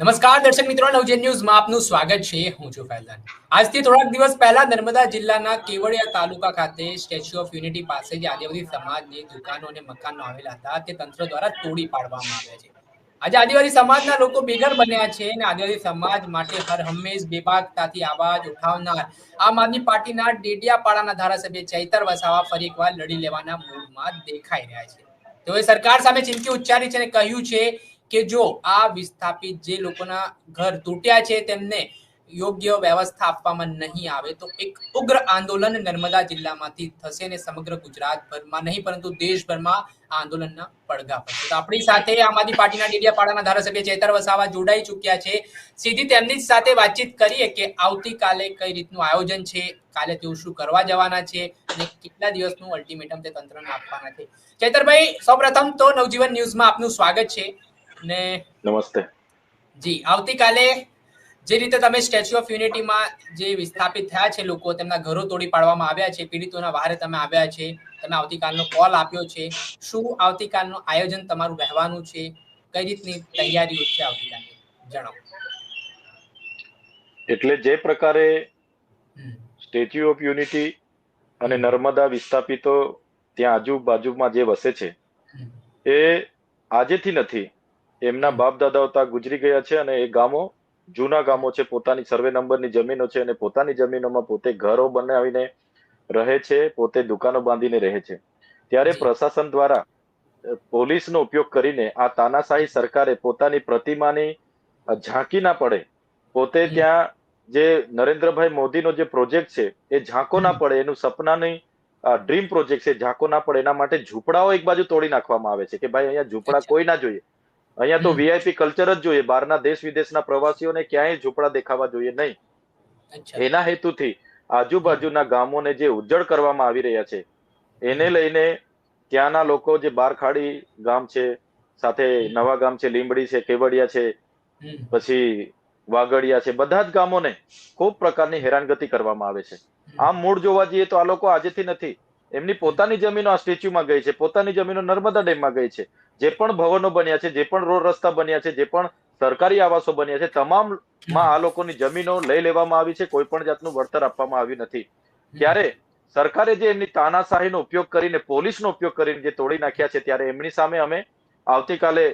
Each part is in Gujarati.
નમસ્કાર, દર્શક મિત્રો, નવજેન ન્યૂઝમાં આપનું સ્વાગત છે. હું છું ફૈઝાન. આજથી થોડાક દિવસ પહેલા નર્મદા જિલ્લાના કેવડિયા તાલુકા ખાતે સ્ટેચ્યુ ઓફ યુનિટી પાસે જે આદિવાસી સમાજની દુકાનો અને મકાનો આવેલા હતા. તે તંત્ર દ્વારા તોડી પાડવામાં આવ્યા છે. આજે આદિવાસી સમાજના લોકો બેઘર બન્યા છે અને આદિવાસી સમાજ માટે હર હંમેશ બેબાકતાથી આવાજ ઉઠાવનાર આમ આદમી પાર્ટીના ડેડિયાપાડાના ધારાસભ્ય ચૈતર વસાવા ફરી એકવાર લડી લેવાના મૂડમાં દેખાઈ રહ્યા છે. તેઓએ સરકાર સામે ચીમકી ઉચ્ચારી છે અને કહ્યું છે કે જો આ વિસ્થાપિત જે લોકોના ઘર તૂટ્યા છે તેમને યોગ્ય વ્યવસ્થા આપવામાં નહીં આવે, તો એક ઉગ્ર આંદોલન નર્મદા જિલ્લામાંથી થશે અને સમગ્ર ગુજરાતભરમાં નહીં, પરંતુ દેશભરમાં આંદોલનના પડઘા પડશે. તો આપણી સાથે આમ આદમી પાર્ટીના ડેડિયાપાડાના ધારાસભ્ય ચેતર વસાવા જોડાઈ ચૂક્યા છે. સીધી તેમની સાથે વાતચીત કરીએ કે આવતીકાલે કઈ રીતનું આયોજન છે, કાલે તેઓ શું કરવા જવાના છે અને કેટલા દિવસનું અલ્ટિમેટમ તે તંત્રને આપવાના છે. ચેતરભાઈ, સૌપ્રથમ તો નવજીવન ન્યૂઝમાં આપનું સ્વાગત છે. ને નમસ્તે. જી આવતીકાલે જે રીતે તમે સ્ટેચ્યુ ઓફ યુનિટીમાં જે વિસ્થાપિત થયા છે લોકો તેમના ઘરો તોડી પાડવામાં આવ્યા છે પીડિતોના વહારે તમે આવ્યા છે તમે આવતીકાલનો કોલ આપ્યો છે શું આવતીકાલનું આયોજન તમારું રહેવાનું છે કઈ રીતની તૈયારીઓ છે આવતીકાલે? જણાવો. એટલે જે પ્રકારે સ્ટેચ્યુ ઓફ યુનિટી અને નર્મદા વિસ્થાપિતો ત્યાં આજુબાજુમાં જે વસે છે એ આજેથી નથી એમના બાપ દાદાઓ ત્યાં ગુજરી ગયા છે અને એ ગામો, જૂના ગામો છે, પોતાની સર્વે નંબરની જમીનો છે અને પોતાની જમીનોમાં પોતે ઘરો બનાવીને રહે છે, પોતે દુકાનો બાંધીને રહે છે. ત્યારે પ્રશાસન દ્વારા પોલીસનો ઉપયોગ કરીને આ તાનાશાહી સરકારે પોતાની પ્રતિમાની ઝાંકી ના પડે, પોતે ત્યાં જે નરેન્દ્રભાઈ મોદીનો જે પ્રોજેક્ટ છે, એ ઝાંકો ના પડે, એનું સપનાની ડ્રીમ પ્રોજેક્ટ છે ઝાંકો ના પડે, એના માટે ઝૂંપડાઓ એક બાજુ તોડી નાખવામાં આવે છે કે ભાઈ અહીંયા ઝૂંપડા કોઈ ના જોઈએ. અહીંયા તો વીઆઈપી કલ્ચર જ જોઈએ. બહારના દેશ વિદેશના પ્રવાસીઓને ક્યાંય ઝૂંપડા દેખાવા જોઈએ નહીં. એના હેતુથી આજુબાજુના ગામોને જે ઉજ્જડ કરવામાં આવી રહ્યા છે એને લઈને ત્યાંના લોકો જે બારખાડી ગામ છે સાથે નવા ગામ છે લીંબડી છે કેવડિયા છે પછી વાગડિયા છે બધા જ ગામોને ખૂબ પ્રકારની હેરાનગતિ કરવામાં આવે છે. આમ મૂળ જોવા જઈએ તો આ લોકો આજેથી નથી. એમની પોતાની જમીનો આ સ્ટેચ્યુમાં ગઈ છે, પોતાની જમીનો નર્મદા ડેમમાં ગઈ છે. જે પણ ભવનો બન્યા છે, જે પણ રોડ રસ્તા બન્યા છે, જે પણ સરકારી આવાસો બન્યા છે, તમામમાં આ લોકોની જમીનો લઈ લેવામાં આવી છે, કોઈ પણ જાતનું વળતર આપવામાં આવ્યું નથી. ત્યારે સરકારે જે એમની તાનાશાહીનો ઉપયોગ કરીને, પોલીસનો ઉપયોગ કરીને જે તોડી નાખ્યા છે, ત્યારે એમની સામે અમે આવતીકાલે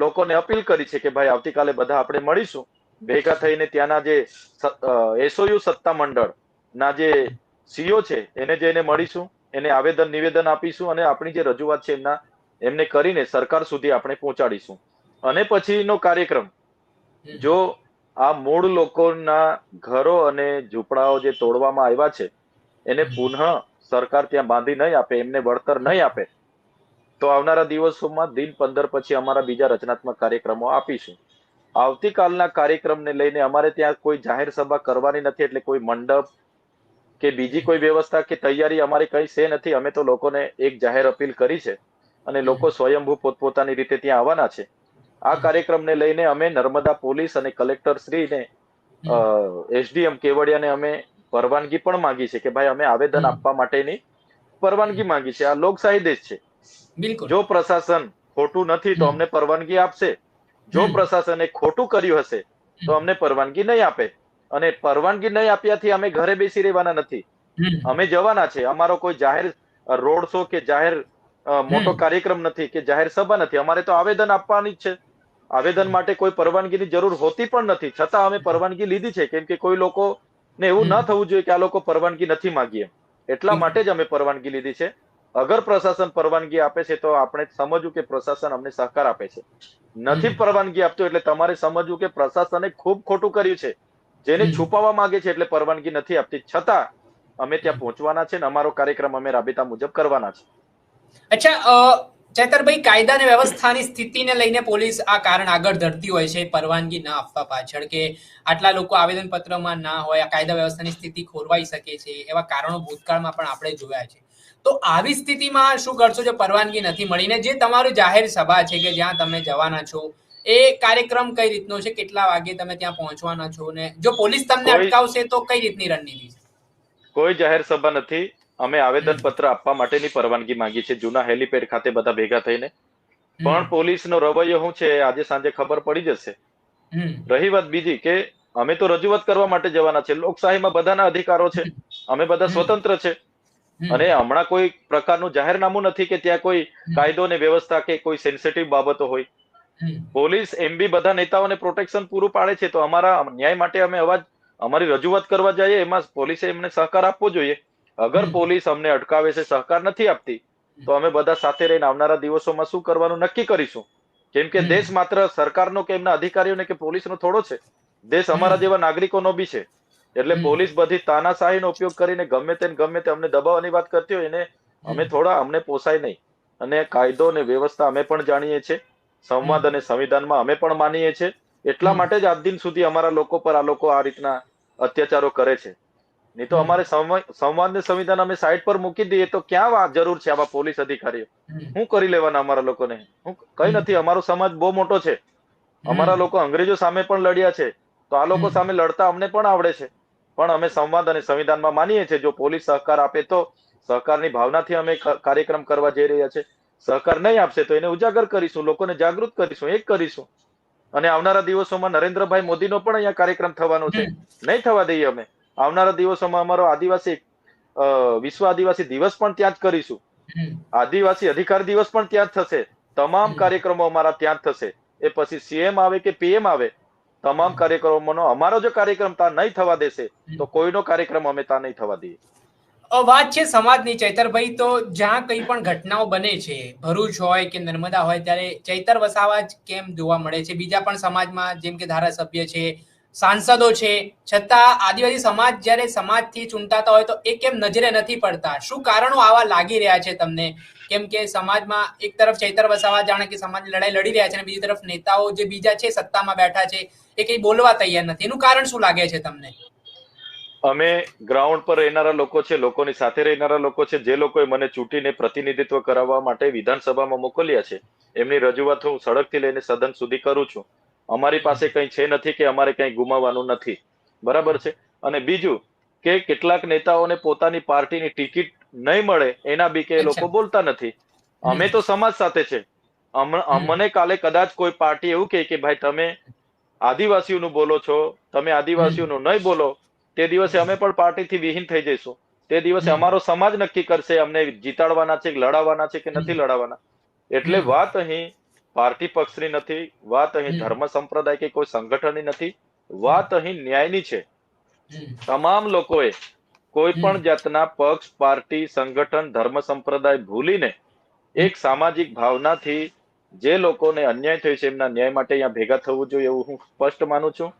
લોકોને અપીલ કરી છે કે ભાઈ આવતીકાલે બધા આપણે મળીશું. ભેગા થઈને ત્યાંના જે એસઓયુ સત્તા મંડળ ના જે સીઓ છે એને જઈને મળીશું એને આવેદન નિવેદન આપીશું અને આપણી જે રજૂઆત છે એમના એમને કરીને સરકાર સુધી આપણે પહોંચાડીશું. અને પછીનો કાર્યક્રમ. જો આ મૂળ લોકોના ઘરો અને ઝૂંપડાઓ જે તોડવામાં આવ્યા છે એને પુનઃ સરકાર ત્યાં બાંધી નહીં આપે એમને વળતર નહીં આપે તો આવનારા દિવસોમાં દિન પંદર પછી અમારા બીજા રચનાત્મક કાર્યક્રમો આપીશું. આવતીકાલના કાર્યક્રમને લઈને અમારે ત્યાં કોઈ જાહેર સભા કરવાની નથી એટલે કોઈ મંડપ કે બીજી કોઈ વ્યવસ્થા કે તૈયારી અમારી કઈ છે નથી અમે તો લોકોને એક જાહેર અપીલ કરી છે અને લોકો સ્વયંભૂ પોતપોતાની રીતે ત્યાં આવવાના છે. આ કાર્યક્રમને લઈને અમે નર્મદા પોલીસ અને કલેક્ટર શ્રીને એસડીએમ કેવડિયાને અમે પરવાનગી પણ માંગી છે કે ભાઈ અમે આવેદન આપવા માટેની પરવાનગી માંગી છે. આ લોકશાહી દેશ છે. જો પ્રશાસન ખોટું નથી તો અમને પરવાનગી આપશે. જો. પ્રશાસને ખોટું કર્યું હશે તો અમને પરવાનગી નહીં આપે. અને પરવાનગી નહીં આપ્યાથી અમે ઘરે બેસી રહેવાના નથી. અમે જવાના છે. અમારો કોઈ જાહેર રોડ શો કે જાહેર મોટો કાર્યક્રમ નથી કે જાહેર સભા નથી. અમારે તો આવેદન આપવાની જ છે. આવેદન માટે કોઈ પરવાનગીની જરૂર હોતી પણ નથી. છતાં અમે પરવાનગી લીધી છે. કેમ કે કોઈ લોકો ને એવું ન થવું જોઈએ કે આ લોકો પરવાનગી નથી માંગીએ એટલા માટે જ અમે પરવાનગી લીધી છે. અગર પ્રશાસન પરવાનગી આપે છે તો આપણે સમજવું કે પ્રશાસન અમને સહકાર આપે છે. નથી પરવાનગી આપતું એટલે તમારે સમજવું કે પ્રશાસને ખૂબ ખોટું કર્યું છે. જેને. છુપાવવા માંગે છે એટલે પરવાનગી નથી આપતી. છતાં અમે ત્યાં પહોંચવાના છે ને અમારો કાર્યક્રમ અમે રાબેતા મુજબ કરવાના છે. અચ્છા ચેતરભાઈ કાયદા અને વ્યવસ્થાની સ્થિતિને લઈને પોલીસ આ કારણ આગળ ધરતી હોય છે પરવાનગી ના આપવા પાછળ કે આટલા લોકો આવેદન પત્રમાં ના હોય આ કાયદા વ્યવસ્થાની સ્થિતિ ખોરવાઈ શકે છે એવા કારણો ભૂતકાળમાં પણ આપણે જોયા છે. તો આવી સ્થિતિમાં શું કરશો જો પરવાનગી નથી મળીને? જે તમારું જાહેર સભા છે કે જ્યાં તમે જવાના છો એ કાર્યક્રમ કઈ રીતનો છે? કેટલા વાગે તમે ત્યાં પહોંચવાના છો ને? જો પોલીસ તમને અટકાવશે તો કઈ રીતની રણનીતિ છે? કોઈ જાહેર સભા નથી. અમે આવેદન પત્ર આપવા માટેની પરવાનગી માંગી છે જૂના હેલીપેડ ખાતે બધા ભેગા થઈને. પણ પોલીસનો રવૈયો શું છે આજે સાંજે ખબર પડી જશે. રહી વાત બીજી કે અમે તો રજૂઆત કરવા માટે જવાના છે લોકશાહીમાં બધાના અધિકારો છે. અમે બધા સ્વતંત્ર છે. અને હમણાં કોઈ પ્રકારનું જાહેરનામું નથી કે ત્યાં કોઈ કાયદો ને વ્યવસ્થા કે કોઈ સેન્સિટિવ બાબતો હોય. પોલીસ એમ બી બધા નેતાઓને પ્રોટેક્શન પૂરું પાડે છે તો અમારા ન્યાય માટે અમે અવાજ અમારી રજૂઆત કરવા જઈએ એમાં પોલીસે એમને સહકાર આપવો જોઈએ. અગર પોલીસ અમને અટકાવે છે સહકાર નથી આપતી તો અમે બધા સાથે રહીને આવનારા દિવસોમાં શું કરવાનું નક્કી કરીશું? કેમ કે દેશ માત્ર સરકારનો કે એમના અધિકારીઓને કે પોલીસનો થોડો છે. દેશ અમારા. જેવા નાગરિકોનો બી છે. એટલે પોલીસ બધી તાનાશાહીનો ઉપયોગ કરીને ગમે તે ગમે તે અમને દબાવવાની વાત કરતી હોય એને અમે થોડા અમને પોસાય નહીં. અને કાયદો અને વ્યવસ્થા અમે પણ જાણીએ છીએ. સંવાદ અને સંવિધાનમાં અમે પણ માનીએ છીએ. એટલા માટે જ આજ દિન સુધી અમારા લોકો પર આ લોકો આ રીતના અત્યાચારો કરે છે. નહીં તો અમારે સંવાદ ને સંવિધાન અમે સાઈડ પર મૂકી દઈએ તો ક્યાં જરૂર છે આવા પોલીસ અધિકારીઓ. શું કરી લેવાના અમારા લોકોને? હું કઈ નથી અમારો સમાજ બહુ મોટો છે. અમારા લોકો અંગ્રેજો સામે પણ લડ્યા છે. તો આ લોકો સામે લડતા અમને પણ આવડે છે. પણ અમે સંવાદ અને સંવિધાનમાં માનીએ છીએ જો પોલીસ સહકાર આપે તો સહકારની ભાવનાથી અમે કાર્યક્રમ કરવા જઈ રહ્યા છે. સહકાર નહીં આપશે તો એને ઉજાગર કરીશું લોકોને જાગૃત કરીશું એક કરીશું. અને આવનારા દિવસોમાં નરેન્દ્રભાઈ મોદીનો પણ અહીંયા કાર્યક્રમ થવાનો છે. નહીં થવા દઈએ અમે. આવનારા દિવસોમાં અમારો આદિવાસી વિશ્વ આદિવાસી દિવસ પણ ત્યાં જ કરીશું. આદિવાસી અધિકાર દિવસ પણ ત્યાં જ થશે. તમામ કાર્યક્રમો અમારા ત્યાં જ થશે. એ પછી સીએમ આવે કે પીએમ આવે તમામ. કાર્યક્રમોનો અમારો જો કાર્યક્રમ ત્યાં નહીં થવા દેશે તો કોઈનો કાર્યક્રમ અમે ત્યાં નહીં થવા દઈએ. વાત છે સમાજની ચૈતરભાઈ, તો જ્યાં કંઈ પણ ઘટનાઓ બને છે, ભરૂચ હોય કે નર્મદા હોય, ત્યારે ચૈતર વસાવા જ કેમ જોવા મળે છે? બીજા પણ સમાજમાં, જેમ કે ધારાસભ્ય છે, સાંસદો છે, છતાં આદિવાસી સમાજ જ્યારે સમાજથી ચૂંટાતા હોય, તો એ કેમ નજરે નથી પડતા? શું કારણો આવા લાગી રહ્યા છે તમને? કેમ કે સમાજમાં એક તરફ ચૈતર વસાવા જાણે કે સમાજની લડાઈ લડી રહ્યા છે અને બીજી તરફ નેતાઓ જે બીજા છે, સત્તામાં બેઠા છે, એ કંઈ બોલવા તૈયાર નથી. એનું કારણ શું લાગે છે તમને? અમે ગ્રાઉન્ડ પર રહેનારા લોકો છે લોકોની સાથે રહેનારા લોકો છે જે લોકોએ મને ચૂંટીને પ્રતિનિધિત્વ કરાવવા માટે વિધાનસભામાં મોકલ્યા છે એમની રજૂઆત હું સડકથી લઈને સદન સુધી કરું છું. અમારી પાસે કંઈ છે નથી કે અમારે કંઈ ગુમાવવાનું નથી. બરાબર છે? અને બીજું કે કેટલાક નેતાઓને પોતાની પાર્ટીની ટિકિટ નહીં મળે એના બી કે એ લોકો બોલતા નથી. અમે તો સમાજ સાથે છે. મને અમને કાલે કદાચ કોઈ પાર્ટી એવું કહે કે ભાઈ તમે આદિવાસીઓનું બોલો છો તમે આદિવાસીઓનું નહીં બોલો તે દિવસે અમે પણ પાર્ટીથી વિહીન થઈ જઈશું. તે દિવસે અમારો સમાજ નક્કી કરશે અમને જીતાડવાના છે કે લડાવવાના છે કે નથી લડાવવાના. એટલે વાત અહીં પાર્ટી પક્ષની નથી વાત અહીં ધર્મ સંપ્રદાય કે કોઈ સંગઠનની નથી વાત અહીં ન્યાયની છે. તમામ લોકોએ કોઈ પણ જાતના પક્ષ પાર્ટી સંગઠન ધર્મ સંપ્રદાય ભૂલીને એક સામાજિક ભાવનાથી જે લોકોને અન્યાય થયો છે એમના ન્યાય માટે અહીંયા ભેગા થવું જોઈએ એવું હું સ્પષ્ટ માનું છું.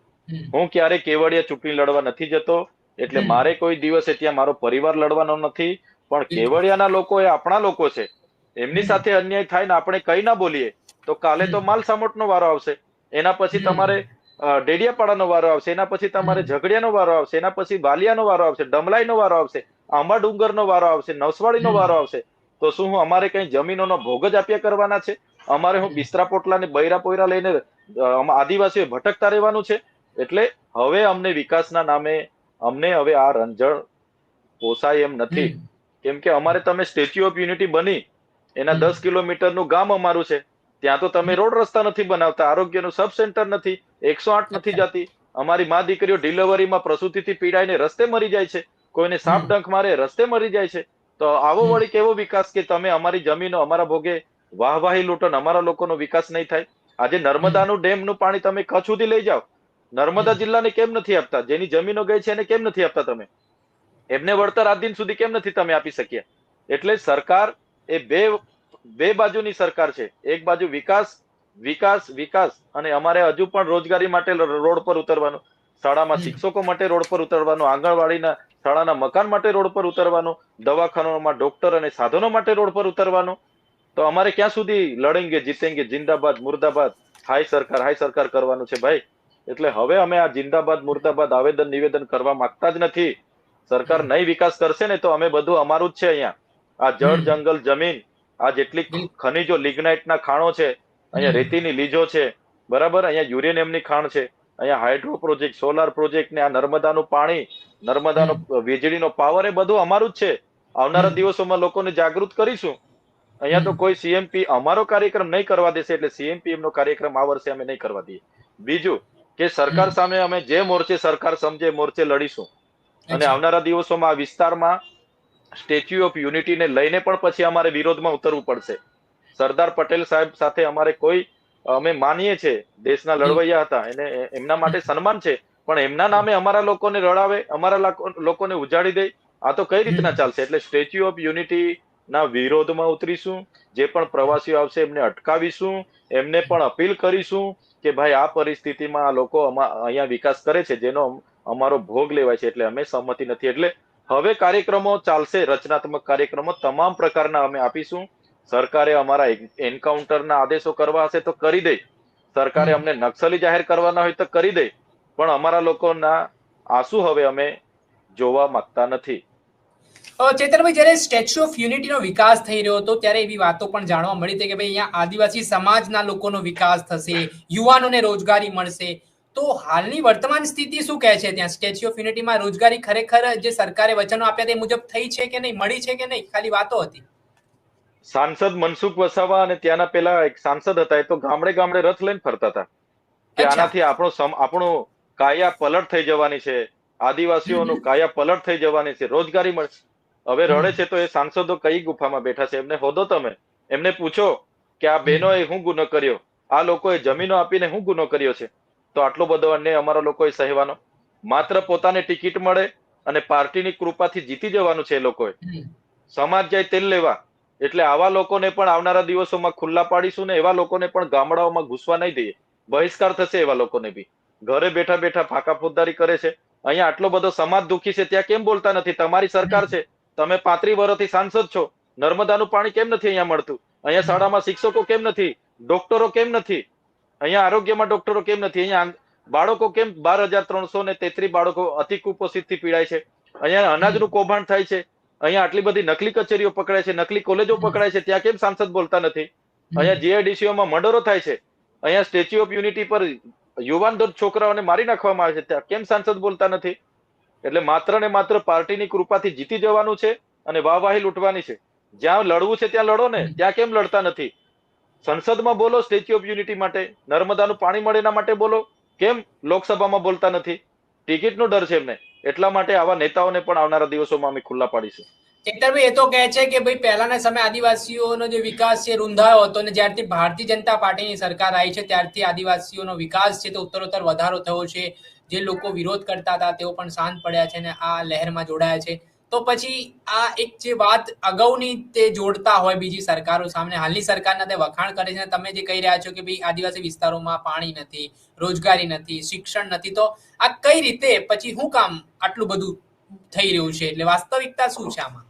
હું ક્યારે કેવડિયા ચૂંટણી લડવા નથી જતો એટલે મારે કોઈ દિવસે ત્યાં મારો પરિવાર લડવાનો નથી પણ કેવડિયાના લોકો એ આપણા લોકો છે. એમની સાથે અન્યાય થાય ને આપણે કઈ ના બોલીએ તો કાલે તો માલ સામોટનો વારો આવશે. એના પછી તમારે ડેડિયાપાડાનો વારો આવશે એના પછી તમારે. ઝઘડિયાનો વારો આવશે એના પછી વાલિયાનો વારો આવશે ડમલાઈનો વારો આવશે આંબા ડુંગરનો વારો આવશે નવસવાડીનો હમ. વારો આવશે. તો શું હું અમારે કઈ જમીનોનો ભોગ જ આપ્યા કરવાના છે? અમારે હું. બિસ્તરા પોટલા ને બૈરા પોયરા લઈને આદિવાસીઓ ભટકતા રહેવાનું છે? એટલે હવે અમને વિકાસના નામે અમને હવે આ રંજણ પોસાય એમ નથી. કેમ કે અમારે તમે સ્ટેચ્યુ ઓફ યુનિટી બની એના. દસ કિલોમીટરનું ગામ અમારું છે. ત્યાં તો તમે રોડ રસ્તા નથી બનાવતા આરોગ્યનું સબ સેન્ટર નથી એકસો આઠ નથી. જતી. અમારી મા દીકરીઓ ડિલિવરીમાં પ્રસૂતિથી પીડાઈને રસ્તે મરી જાય છે. કોઈને સાપ ડંખ મારે રસ્તે મરી જાય છે. તો આવો. વળી કેવો વિકાસ કે તમે અમારી જમીનો અમારા ભોગે વાહવાહી લૂંટો ને અમારા લોકોનો વિકાસ નહીં થાય. આજે નર્મદાનું ડેમનું પાણી તમે કચ્છ સુધી લઈ જાઓ. નર્મદા જિલ્લાને કેમ નથી આપતા? જેની જમીનો ગઈ છે એને કેમ નથી આપતા તમે? એમને વળતર આ દિન સુધી કેમ નથી તમે આપી શક્યા? એટલે સરકાર એ બે બે બાજુની સરકાર છે. એક બાજુ વિકાસ વિકાસ વિકાસ અને અમારે હજુ પણ રોજગારી માટે રોડ પર ઉતરવાનું. શાળામાં શિક્ષકો માટે રોડ પર ઉતરવાનું આંગણવાડીના શાળાના મકાન માટે રોડ પર ઉતરવાનું દવાખાનામાં ડોક્ટર અને સાધનો માટે રોડ પર ઉતરવાનું. તો અમારે ક્યાં સુધી લડેંગે જીતેંગે? જિંદાબાદ મુર્દાબાદ. હાય સરકાર હાય સરકાર કરવાનું છે ભાઈ. એટલે હવે અમે આ જિંદાબાદ મુર્દાબાદ આવેદન નિવેદન કરવા માંગતા જ નથી. સરકાર નહીં વિકાસ કરશે ને તો અમે બધું અમારું જ છે અહીંયા. આ જળ જંગલ જમીન આ જેટલી બિલ- લિગ્નાઇટ ના ખાણો છે અહીંયા રેતીની લીજો છે બરાબર? અહીંયા યુરેનિયમની ખાણ છે અહીંયા હાઇડ્રો પ્રોજેક્ટ સોલાર પ્રોજેક્ટ ને આ નર્મદાનું પાણી નર્મદાનો વીજળીનો પાવર એ બધું અમારું જ છે. આવનારા. દિવસોમાં લોકોને જાગૃત કરીશું. અહીંયા તો કોઈ સીએમપી અમારો કાર્યક્રમ નહીં કરવા દેશે એટલે સીએમપીએમ નો કાર્યક્રમ આ વર્ષે અમે નહીં કરવા દઈએ. બીજું કે સરકાર સામે અમે જે મોરચે સરકાર સમજે મોરચે લડીશું. અને આવનારા દિવસોમાં આ વિસ્તારમાં સ્ટેચ્યુ ઓફ યુનિટીને લઈને પણ પછી અમારે વિરોધમાં ઉતરવું પડશે. સરદાર પટેલ સાહેબ સાથે અમારે કોઈ અમે માનીએ છીએ દેશના લડવૈયા હતા એને એમના માટે સન્માન છે પણ એમના નામે અમારા લોકોને રડાવે અમારા લોકોને ઉજાડી દે આ તો કઈ રીતના ચાલશે? એટલે સ્ટેચ્યુ ઓફ યુનિટી ના વિરોધમાં ઉતરીશું જે પણ પ્રવાસીઓ આવશે એમને અટકાવીશું એમને પણ અપીલ કરીશું કે ભાઈ આ પરિસ્થિતિમાં આ લોકો અહીંયા વિકાસ કરે છે જેનો અમારો ભોગ લેવાય છે એટલે અમે સહમતિ નથી. એટલે હવે કાર્યક્રમો ચાલશે રચનાત્મક કાર્યક્રમો તમામ પ્રકારના અમે આપીશું. સરકારે અમારા એન્કાઉન્ટરના આદેશો કરવા હશે તો કરી દે. સરકારે અમને નક્સલી જાહેર કરવાના હોય તો કરી દે. પણ અમારા લોકોના આંસુ હવે અમે જોવા માંગતા નથી. ચેતનભાઈ જ્યારે સ્ટેચ્યુ ઓફ યુનિટીનો વિકાસ થઈ રહ્યો હતો ત્યારે એવી વાતો પણ જાણવા મળી હતી કે ભાઈ અહીંયા આદિવાસી સમાજના લોકોનો વિકાસ થશે યુવાનોને રોજગારી મળશે. તો હાલની વર્તમાન સ્થિતિ શું કહે છે? ત્યાં સ્ટેચ્યુ ઓફ યુનિટીમાં રોજગારી ખરેખર જે સરકારે વચનો આપ્યા તે મુજબ થઈ છે કે નહીં? મળી છે કે નહીં? ખાલી વાતો હતી. સાંસદ મનસુખ વસાવા અને ત્યાંના પેલા એક સાંસદ હતા એ તો ગામડે ગામડે રથ લઈને ફરતા હતા. કે આનાથી આપણો આપણો કાયા પલટ થઈ જવાની છે આદિવાસીઓનું કાયા પલટ થઈ જવાની છે રોજગારી મળશે હવે રડે છે તો એ સાંસદો કઈ ગુફામાં બેઠા છે? એમને હોદો તમે. એમને પૂછો કે આ બહેનોએ શું ગુનો કર્યો? આ લોકોએ જમીનો આપીને શું ગુનો કર્યો છે? તો આટલો બધો અન્યાય અમારા લોકોએ સહેવાનો. માત્ર પોતાને ટિકિટ મળે અને પાર્ટીની કૃપાથી જીતી જવાનું છે એ લોકોએ. સમાજ જાય તેલ લેવા. એટલે આવા લોકોને પણ આવનારા દિવસોમાં ખુલ્લા પાડીશું ને એવા લોકોને પણ ગામડાઓમાં ઘૂસવા નહીં દઈએ. બહિષ્કાર થશે એવા લોકોને બી. ઘરે બેઠા બેઠા ફાંકા ફોજદારી કરે છે. અહીંયા આટલો બધો સમાજ દુખી છે, ત્યાં કેમ બોલતા નથી? તમારી સરકાર છે. તમે પાંત્રી વર્ષથી સાંસદ છો. નર્મદાનું પાણી કેમ નથી અહીંયા મળતું? અહીંયા શાળામાં શિક્ષકો કેમ નથી? ડોક્ટરો કેમ નથી? અહીંયા આરોગ્યમાં ડોક્ટરો કેમ નથી? અહીંયા બાળકો કેમ બાર હજાર ત્રણસો ને તેત્રી બાળકો અતિ કુપોષિતથી પીડાય છે? અહીંયા અનાજનું કૌભાંડ થાય છે. અહીંયા આટલી બધી નકલી કચેરીઓ પકડાય છે નકલી કોલેજો પકડાય છે ત્યાં કેમ સાંસદ બોલતા નથી? અહીંયા જીઆઈડીસીઓમાં મર્ડરો થાય છે. અહીંયા સ્ટેચ્યુ ઓફ યુનિટી પર યુવાન છોકરાઓને મારી નાખવામાં આવે છે ત્યાં કેમ સાંસદ બોલતા નથી? એટલે માત્ર ને માત્ર પાર્ટીની કૃપાથી જીતી જવાનું છે અને વાહવાહી લૂંટવાની છે. જ્યાં લડવું છે ત્યાં લડો ને, ત્યાં કેમ લડતા નથી? સંસદમાં બોલો, સ્ટેચ્યુ ઓફ યુનિટી માટે, નર્મદાનું પાણી મળે એના માટે બોલો, કેમ લોકસભામાં બોલતા નથી? ટિકિટનો ડર છે એમને. એટલા માટે આવા નેતાઓને પણ આવનારા દિવસોમાં અમે ખુલ્લા પાડીશું. એ તો કહે છે કે ભાઈ, પહેલાના સમય આદિવાસીઓનો જે વિકાસ છે, રૂંધાયો હતો અને જ્યારથી ભારતીય જનતા પાર્ટીની સરકાર આવી છે, ત્યારથી આદિવાસીઓનો વિકાસ છે, તો ઉત્તરોત્તર વધારો થયો છે. જે લોકો વિરોધ કરતા હતા, તેઓ પણ શાંત પડ્યા છે અને આ લહેરમાં જોડાયા છે. તો પછી આ એક જે વાત અગાઉની તે જોડતા હોય બીજી સરકારો સામે, હાલની સરકારના તે વખાણ કરે છે તમે જે કહી રહ્યા છો કે ભાઈ આદિવાસી વિસ્તારોમાં પાણી નથી, રોજગારી નથી, શિક્ષણ નથી, તો આ કઈ રીતે પછી શું કામ આટલું બધું થઈ રહ્યું છે? એટલે વાસ્તવિકતા શું છે આમાં?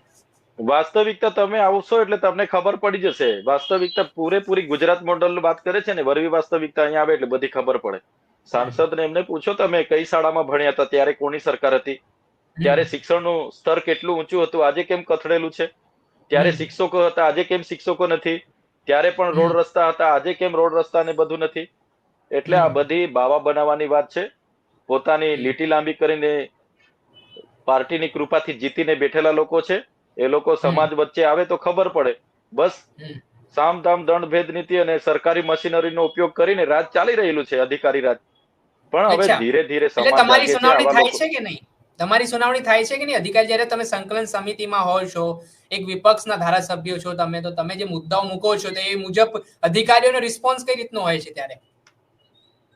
વાસ્તવિકતા તમે આવશો એટલે તમને ખબર પડી જશે. વાસ્તવિકતા પૂરેપૂરી ગુજરાત મોડલ વાત કરે છે ને, વરવી વાસ્તવિકતા અહીંયા આવે એટલે બધી ખબર પડે. સાંસદને એમને પૂછો તમે કઈ શાળામાં ભણ્યા હતા? ત્યારે કોની સરકાર હતી? ત્યારે શિક્ષણનું સ્તર કેટલું ઊંચું હતું? આજે કેમ કથળેલું છે? ત્યારે શિક્ષકો હતા આજે કેમ શિક્ષકો નથી? ત્યારે પણ રોડ રસ્તા હતા આજે કેમ રોડ રસ્તા ને બધું નથી? એટલે આ બધી બાવા બનાવવાની વાત છે. પોતાની લીટી લાંબી કરીને પાર્ટીની કૃપાથી જીતીને બેઠેલા લોકો છે. એ લોકો સમાજ વચ્ચે આવે તો ખબર પડે. બસ સામધામ સામ દંડ ભેદ નીતિ અને સરકારી મશીનરીનો ઉપયોગ કરીને રાજ ચાલી રહેલું છે અધિકારી રાજ. પણ હવે. ધીરે ધીરે એટલે તમારી સુનાવણી થાય છે કે નહીં? તમારી સુનાવણી થાય છે કે નહીં? અધિકારી જ્યારે તમે સંકલન સમિતિમાં હોય છો એક વિપક્ષના ધારાસભ્યો છો તમે તો તમે જે મુદ્દાઓ મૂકો છો તે મુજબ અધિકારીઓનો રિસ્પોન્સ કઈ રીતનો હોય છે ત્યારે?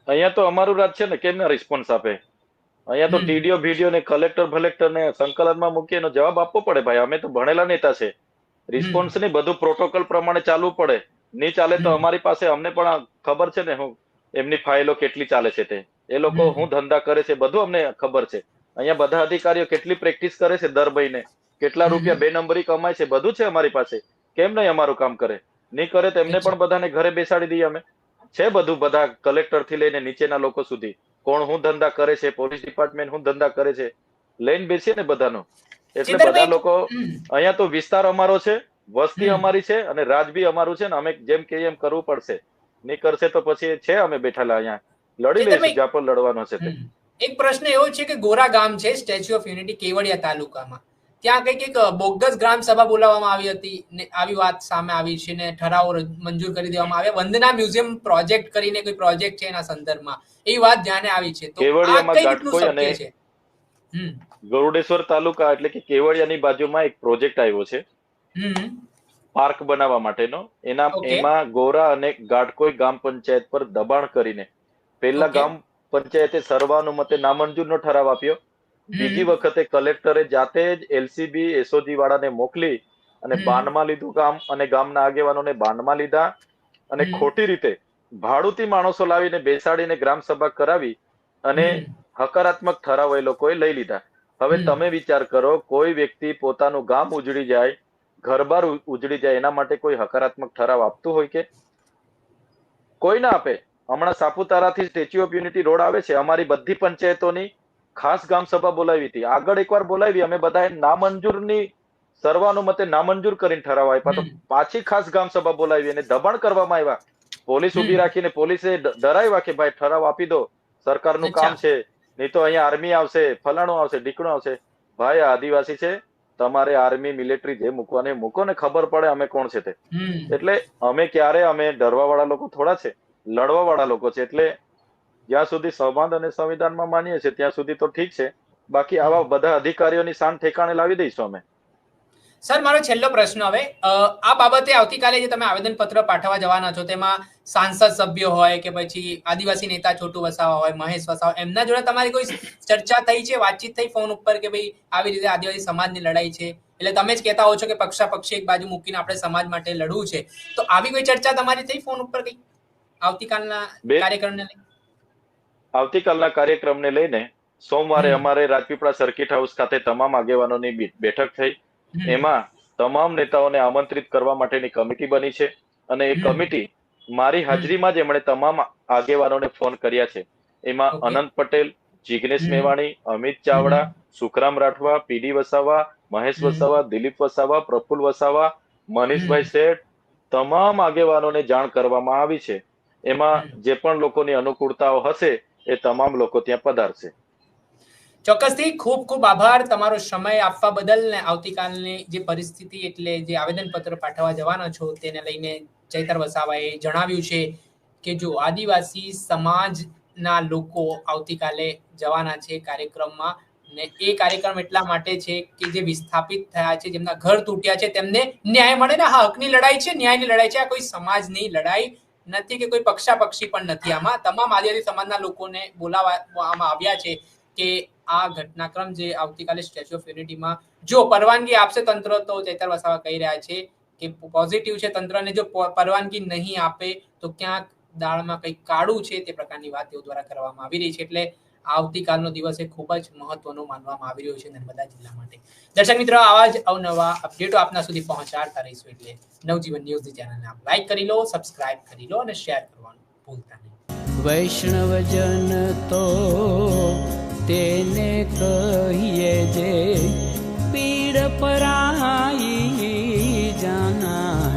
અહીંયા તો અમારું રાજ છે ને કેમ રિસ્પોન્સ આપે? અહીંયા તો ટીડીઓ ભીડીઓ ને કલેક્ટર ભલેક્ટર ને સંકલનમાં મૂકીએ એનો જવાબ આપવો પડે ભાઈ. અમે તો ભણેલા નેતા છે. રિસ્પોન્સની બધું પ્રોટોકોલ પ્રમાણે ચાલવું પડે. નહીં ચાલે તો અમારી પાસે અમને પણ ખબર છે ને હું એમની ફાઇલો કેટલી ચાલે છે તે. એ લોકો. હું ધંધા કરે છે બધું અમને ખબર છે. અહીંયા બધા અધિકારીઓ કેટલી પ્રેક્ટિસ કરે છે દર મહિને. કેટલા રૂપિયા બે નંબરી કમાય છે બધું છે અમારી પાસે. કેમ નહીં અમારું કામ કરે? નહીં કરે તો એમને પણ બધાને ઘરે બેસાડી દઈએ અમે. છે બધું બધા કલેક્ટરથી લઈને નીચેના લોકો સુધી. કોણ હું ધંધા કરે છે પોલીસ ડિપાર્ટમેન્ટ હું ધંધા કરે છે. લઈને બેસીએ ને બધાનો. એટલે બધા લોકો. અહીંયા તો વિસ્તાર અમારો છે વસ્તી અમારી છે અને રાજ બી અમારું છે ને અમે જેમ કે એમ કરવું પડશે. નહીં કરશે તો પછી છે અમે બેઠેલા અહીંયા. લડી ચેતરભાઈ, જ્યાં પણ લડવાનો છે તે. એક પ્રશ્ન એવો છે કે ગોરા ગામ છે સ્ટેચ્યુ ઓફ યુનિટી કેવડિયા તાલુકામાં. ત્યાં કંઈક એક બોગસ ગ્રામ સભા બોલાવવામાં આવી હતી ને આવી વાત સામે આવી છે ને ઠરાવો મંજૂર કરી દેવામાં આવ્યા. વંદના મ્યુઝિયમ પ્રોજેક્ટ કરીને કોઈ પ્રોજેક્ટ છે એના સંદર્ભમાં. એ વાત ધ્યાને આવી છે. તો કેવડિયામાં કઈ ગાટકોઈ અને- ગરુડેશ્વર તાલુકા એટલે કે કેવડિયાની બાજુમાં એક પ્રોજેક્ટ આવ્યો છે. હમ. પાર્ક બનાવવા માટેનો. એના એમાં ગોરા અને ગાટકોઈ ગ્રામ પંચાયત પર દબાણ કરીને પહેલા ગામ પંચાયતે સર્વાનુમતે નામંજૂરનો ઠરાવ આપ્યો. બીજી વખતે કલેક્ટરે જાતે જ એલસીબી એસઓજી વાળાને મોકલી અને બાનમાં લીધું ગામ અને ગામના આગેવાનોને બાનમાં લીધા અને ખોટી રીતે ભાડુતી માણસો લાવીને બેસાડીને ગ્રામ સભા કરાવી અને હકારાત્મક ઠરાવ એ લોકોએ લઈ લીધા. હવે તમે વિચાર કરો કોઈ વ્યક્તિ પોતાનું ગામ ઉજળી જાય ઘરબાર ઉ- ઉજળી જાય એના માટે કોઈ હકારાત્મક ઠરાવ આપતું હોય કે? કોઈ ના આપે. હમણાં સાપુતારાથી સ્ટેચ્યુ ઓફ યુનિટી રોડ આવે છે. અમારી બધી પંચાયતોની ખાસ ગામ સભા બોલાવી હતી. આગળ એકવાર બોલાવી અમે બધાએ નામંજૂરની સર્વાનુમતે નામંજૂર કરીને ઠરાવ આપ્યા. તો પાછી ખાસ ગામ સભા બોલાવી અને દબાણ કરવામાં આવ્યા. પોલીસ ઊભી રાખીને પોલીસે ડરાવ્યા કે ભાઈ ઠરાવ આપી દો. સરકારનું કામ છે. નહીં તો અહીંયા આર્મી આવશે ફલાણું આવશે ઢીકણું આવશે. ભાઈ આદિવાસી છે. તમારે આર્મી મિલિટરી જે મૂકવાને મૂકો ને ખબર પડે અમે કોણ છે તે. એટલે અમે ક્યારે અમે ડરવા વાળા લોકો થોડા છે. લડવા વાળા લોકો છે. એટલે જ્યાં સુધી સંવાદ અને સંવિધાનમાં માનીએ છીએ ત્યાં સુધી તો ઠીક છે. બાકી આવા બધા અધિકારીઓની શાન ઠેકાણે લાવી દઈશું અમે. સર મારો છેલ્લો પ્રશ્ન હવે આ બાબતે આવતીકાલે જે તમે આવેદન પત્ર પાઠવવા જવાના છો તેમાં સાંસદ સભ્ય હોય કે પછી આદિવાસી નેતા છોટુ વસાવા હોય મહેશ વસાવા એમના જોડે તમારી કોઈ ચર્ચા થઈ છે વાતચીત થઈ ફોન ઉપર કે ભાઈ આવી રીતે આદિવાસી સમાજની લડાઈ છે? એટલે તમે જ કહેતા હો છો કે પક્ષાપક્ષી એક બાજુ મૂકીને આપણે સમાજ માટે લડવું છે. તો આવી કોઈ ચર્ચા તમારી થઈ ફોન ઉપર કઈ? આવતીકાલના કાર્યક્રમને લઈને આવતીકાલના કાર્યક્રમને લઈને સોમવારે અમારે રાજપીપળા સર્કિટ હાઉસ ખાતે તમામ આગેવાનોની બેઠક થઈ. એમાં તમામ નેતાઓને આમંત્રિત કરવા માટેની કમિટી બની છે અને એ કમિટી મારી હાજરીમાં જ એમણે તમામ આગેવાનોને ફોન કર્યા છે. એમાં અનંત પટેલ જિગ્નેશ મેવાણી અમિત ચાવડા સુખરામ રાઠવા પીડી વસાવા મહેશ વસાવા દિલીપ વસાવા પ્રફુલ વસાવા મનીષભાઈ શેઠ તમામ આગેવાનોને જાણ કરવામાં આવી છે. એમાં જે પણ લોકોની અનુકૂળતાઓ હશે, એ તમામ લોકો ત્યાં પધારશે. ચોક્કસથી ખૂબ ખૂબ આભાર તમારો સમય આપવા બદલ ને આવતીકાલની જે પરિસ્થિતિ એટલે જે આવેદનપત્ર પાઠવવા જવાના છો તેને લઈને ચૈતર વસાવાએ જણાવ્યું છે કે જો આદિવાસી સમાજના લોકો આવતીકાલે જવાના છે કાર્યક્રમમાં ને એ કાર્યક્રમ એટલા માટે છે કે જે વિસ્થાપિત થયા છે, જેમના ઘર તૂટ્યા છે, તેમને ન્યાય મળે ને હા હકની લડાઈ છે, ન્યાયની લડાઈ છે, આ કોઈ સમાજની લડાઈ નથી કે કોઈ પક્ષાપક્ષી પણ નથી. આમાં તમામ આદિવાસી સમાજના લોકોને બોલાવવામાં આવ્યા છે કે આ ઘટનાક્રમ જે આવતીકાલે સ્ટેચ્યુ ઓફ યુનિટીમાં જો પરવાનગી આપશે તંત્ર, તો ચેતર વસાવા કહી રહ્યા છે કે પોઝિટિવ છે તંત્રને જો પરવાનગી નહીં આપે, તો ક્યાંક દાળમાં કંઈક કાળું છે તે પ્રકારની વાત તેઓ દ્વારા કરવામાં આવી રહી છે. એટલે આવતીકાલનો દિવસ એ ખૂબ જ મહત્વનો માનવામાં આવી રહ્યો છે નર્મદા જિલ્લા માટે. દર્શક મિત્રો, આવા જ અવનવા અપડેટો આપના સુધી પહોંચાડતા રહીશું એટલે નવજીવન ન્યૂઝ ચેનલને આપ લાઈક કરી લો સબસ્ક્રાઇબ કરી લો અને શેર કરવાનું ભૂલતા નહીં. વૈષ્ણવજન તો તેને કહીએ જે પીડ પરાઈ જાના